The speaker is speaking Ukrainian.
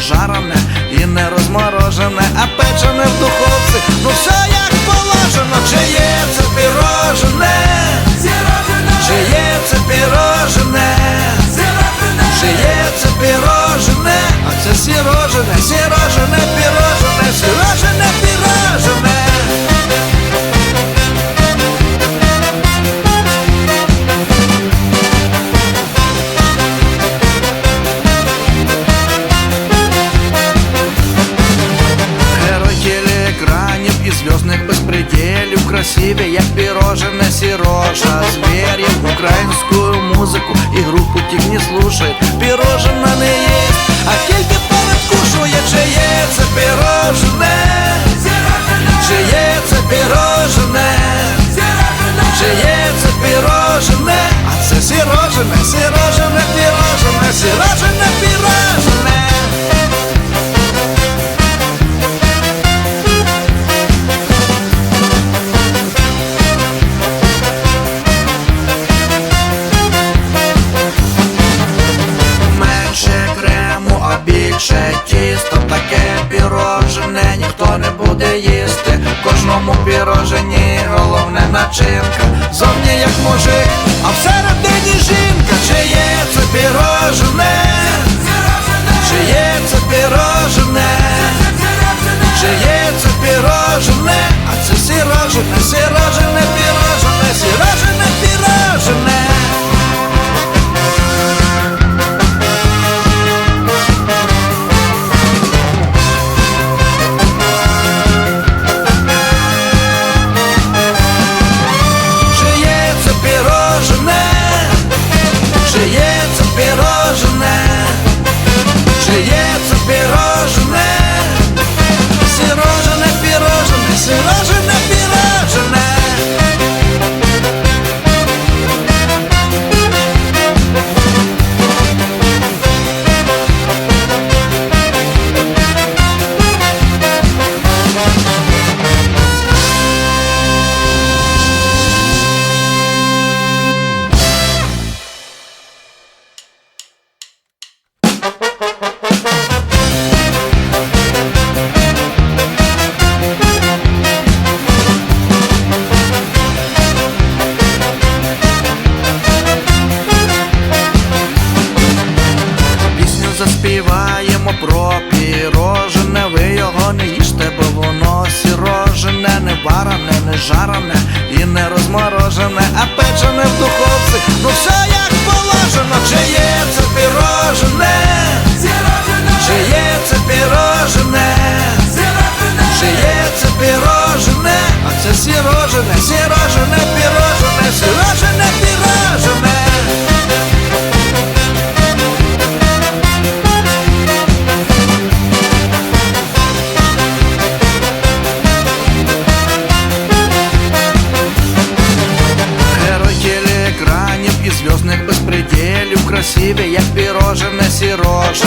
жарене і не розморожене, а печене в духовці, ну все як положено, чи є це пірожене, чи є це пірожене, чи є це пірожене, а це сірожене, сірожене. Красиві, як пірожене сірожа. Звір'я українську музику і групу тих не слушает Пірожена не є, а тільки передкушує Чи є це пірожне, чи є це пірожне, чи є це пірожне, а це сірожене, сірожене, пірожене, сірожене, буде їсти. Кожному пірожені головне начинка. Зовні як мужик, а всередині жінка пірожене Ви його не їжте, бо воно сірожене, не варене, не жарене і не розморожене, а печене в духовці. Ну все як положено, чи є це пірожене, Себе я як на сіроже